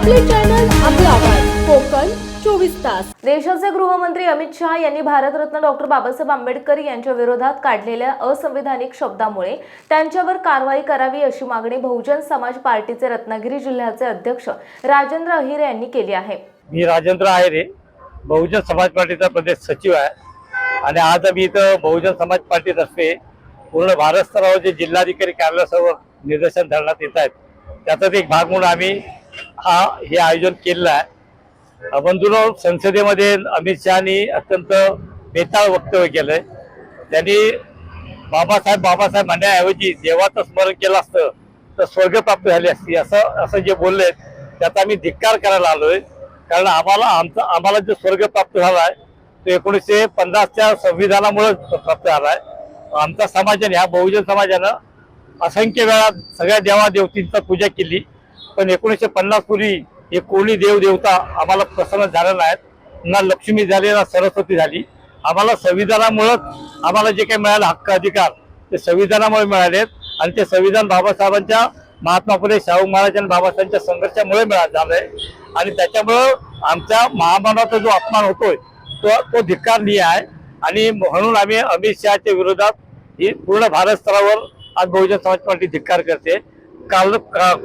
आपले चॅनल आपला आवाज. कोकण चोवीस तास. देशाचे गृहमंत्री अमित शहा यांनी भारतरत्न डॉक्टर बाबासाहेब आंबेडकर यांच्या विरोधात काढलेल्या असंविधानिक शब्दामुळे त्यांच्यावर कारवाई करावी अशी मागणी बहुजन समाज पार्टीचे रत्नागिरी जिल्ह्याचे अध्यक्ष राजेंद्र अहिरे यांनी केली आहे. मी राजेंद्र अहिरे बहुजन समाज पार्टीचा प्रदेश सचिव आहे. आणि आज आम्ही इथं बहुजन समाज पार्टीतर्फे पूर्ण भारत स्तरावर जे जिल्हाधिकारी कार्यालयासमोर निदर्शन धरण्यात येत आहेत त्याचाच एक भाग म्हणून आम्ही हा हे आयोजन केलेलं आहे. बंधूनो संसदेमध्ये अमित शहानी अत्यंत बेताळ वक्तव्य केलंय. त्यांनी बाबासाहेब बाबासाहेब म्हणण्याऐवजी देवाचं स्मरण केलं असतं तर स्वर्ग प्राप्त झाली असती. असं असं जे बोलले त्याचा आम्ही धिक्कार करायला आलोय. कारण आम्हाला आमचा आम्हाला जो स्वर्ग प्राप्त झाला आहे तो एकोणीसशे पन्नासच्या संविधानामुळे प्राप्त झाला आहे. आमचा समाजाने ह्या बहुजन समाजानं असंख्य वेळा सगळ्या देवा देवतींचा पूजा केली. पण एकोणीसशे पन्नास पूर्वी हे कोणी देवदेवता आम्हाला प्रसन्न झाल्या नाहीत. ना लक्ष्मी झाली ना सरस्वती झाली. आम्हाला संविधानामुळंच आम्हाला जे काही मिळालं हक्क अधिकार ते संविधानामुळे मिळालेत. आणि ते संविधान बाबासाहेबांच्या महात्मा फुले शाहू महाराज आणि बाबासाहेबांच्या संघर्षामुळे मिळा झालंय. आणि त्याच्यामुळं आमच्या महामानवाचा जो अपमान होतोय तो तो धिक्कारनीय आहे. आणि म्हणून आम्ही अमित शहाच्या विरोधात ही पूर्ण भारत स्तरावर आज बहुजन समाज पार्टी धिक्कार करते. काल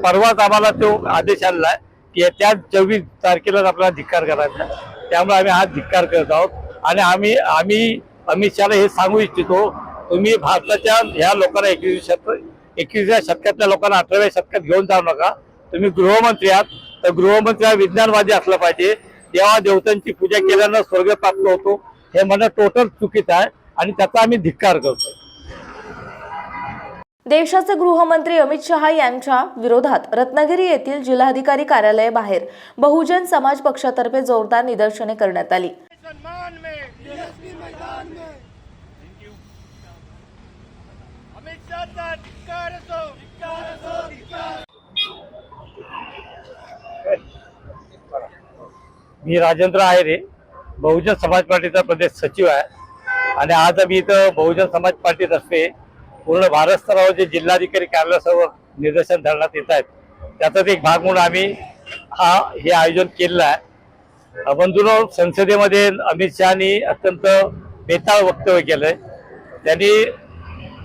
परवाच आम्हाला तो आदेश आलेला आहे की त्या चोवीस तारखेलाच आपल्याला धिक्कार करायचा आहे. त्यामुळे आम्ही हा धिक्कार करत आहोत. आणि आम्ही आम्ही अमित शहाला हे सांगू इच्छितो तुम्ही भारताच्या ह्या लोकांना एकवीस शतक एकवीसव्या शतकातल्या लोकांना अठराव्या शतकात घेऊन जाऊ नका. तुम्ही गृहमंत्री आहात तर गृहमंत्री हा विज्ञानवादी असला पाहिजे. देवा देवतांची पूजा केल्यानं स्वर्ग प्राप्त होतो. हे म्हणणं टोटल चुकीचं आहे आणि त्याचा आम्ही धिक्कार करतो देशाचे गृहमंत्री अमित शहा यांच्या विरोधात रत्नागिरी येथील जिल्हाधिकारी कार्यालयाबाहेर बहुजन समाज पक्षातर्फे जोरदार निदर्शने करण्यात आली. मी राजेंद्र आहेरे बहुजन समाज पार्टीचा प्रदेश सचिव आहे. आणि आज आम्ही इथं बहुजन समाज पार्टीतर्फे पूर्ण भारत स्तरावर जे जिल्हाधिकारी कार्यालयासमोर निदर्शन धरण्यात येत आहेत त्याचाच एक भाग म्हणून आम्ही हा हे आयोजन केलेलं आहे. बंधून संसदेमध्ये अमित शहानी अत्यंत बेताळ वक्तव्य केलंय. त्यांनी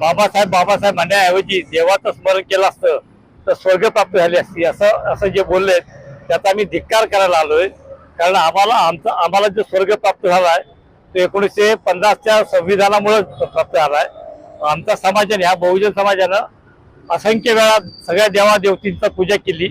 बाबासाहेब बाबासाहेब म्हणण्याऐवजी देवाचं स्मरण केलं असतं तर स्वर्ग प्राप्त झाली असती असं असं जे बोलले त्याचा आम्ही धिक्कार करायला आलोय. कारण आम्हाला आमचा आम्हाला जो स्वर्ग प्राप्त झाला आहे तो एकोणीसशे पन्नासच्या संविधानामुळे प्राप्त झाला आहे. आमच्या समाजाने ह्या बहुजन समाजानं असंख्य वेळा सगळ्या देवा देवतींचा पूजा केली.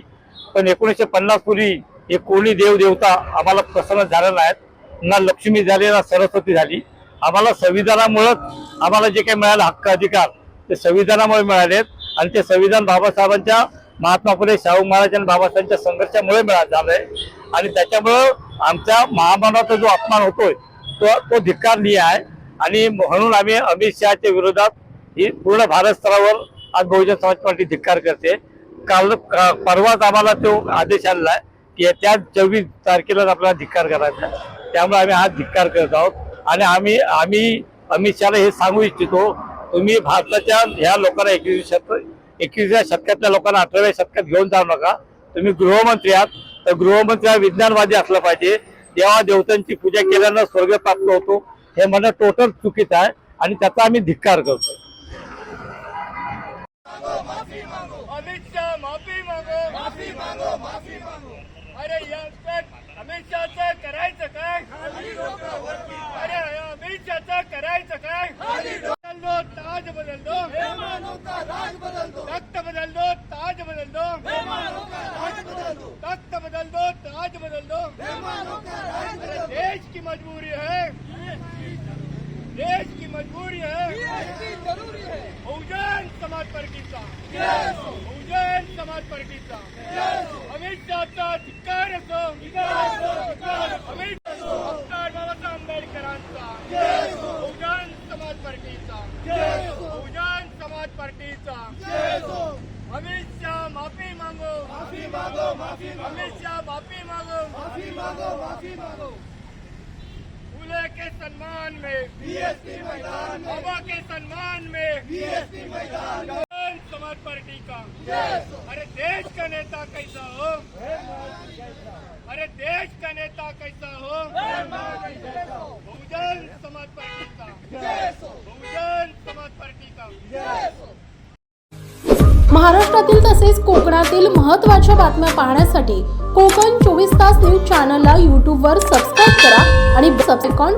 पण एकोणीसशे पन्नास पूर्वी हे कोणी देवदेवता आम्हाला प्रसन्न झाल्या नाहीत. ना लक्ष्मी झाली ना सरस्वती झाली. आम्हाला संविधानामुळंच आम्हाला जे काही मिळालं हक्क अधिकार ते संविधानामुळे मिळालेत. आणि ते संविधान बाबासाहेबांच्या महात्मा फुले शाहू महाराज आणि बाबासाहेबांच्या संघर्षामुळे मिळा झालंय. आणि त्याच्यामुळं आमच्या महामानवाचा जो अपमान होतोय तो तो धिक्कारनीय आहे. आणि म्हणून आम्ही अमित शहाच्या विरोधात ही पूर्ण भारत स्तरावर आज बहुजन समाज पार्टी धिक्कार करते. काल का- परवाच आम्हाला तो आदेश आलेला आहे की त्या चोवीस तारखेलाच आपल्याला धिक्कार करायचा आहे. त्यामुळे आम्ही हा धिक्कार करत आहोत. आणि आम्ही आम्ही अमित शहाला हे सांगू इच्छितो तुम्ही भारताच्या ह्या लोकांना एकवीस शतक एकवीसव्या शतकातल्या लोकांना अठराव्या शतकात घेऊन जाऊ नका. तुम्ही गृहमंत्री आहात. तर गृहमंत्री हा विज्ञानवादी असला पाहिजे. देवा देवतांची पूजा केल्यानं स्वर्ग प्राप्त होतो. हे म्हणणं टोटल चुकीचं आहे आणि त्याचा आम्ही धिक्कार करतो अमित शाह माफी मागो. माफी मागो माफी मागो. अरे यांचं अमित शहाचं करायचं काय? अरे अमित शहाचं करायचं काय? बदल दो ताज बदल दो राज बदल दो तख्त बदल दो ताज बदल दो तख्त बदल दो ताज बदल दो अरे देश की मजबूरी है। देश की मजबूरी है। बहुजन समाज पार्टीचा बहुजन समाज पार्टीचा अमित शहाचा धिक्कार असो अमित डॉक्टर बाबासाहेब आंबेडकरांचा बहुजन समाज पार्टीचा बहुजन समाज पार्टीचा अमित शाह माफ़ी मांगो। माफ़ी मागो माफ़ी अमित शाह माफ़ी मागो। माफ़ी मागो माफ़ी मागो। सम्मान में। बीएसपी मैदान बाबा के सम्मान में। बीएसपी मैदान समाज पार्टी का। अरे देश का नेता कैसा हो? अरे देश का नेता कैसा हो? बहुजन समाज पार्टी का। बहुजन समाज पार्टी का। महाराष्ट्रातील तसेच कोकणातील महत्त्वाच्या बातम्या पाहण्यासाठी कोकण चोवीस तास न्यूज चॅनलला यूट्यूबवर सबस्क्राईब करा आणि आयकॉन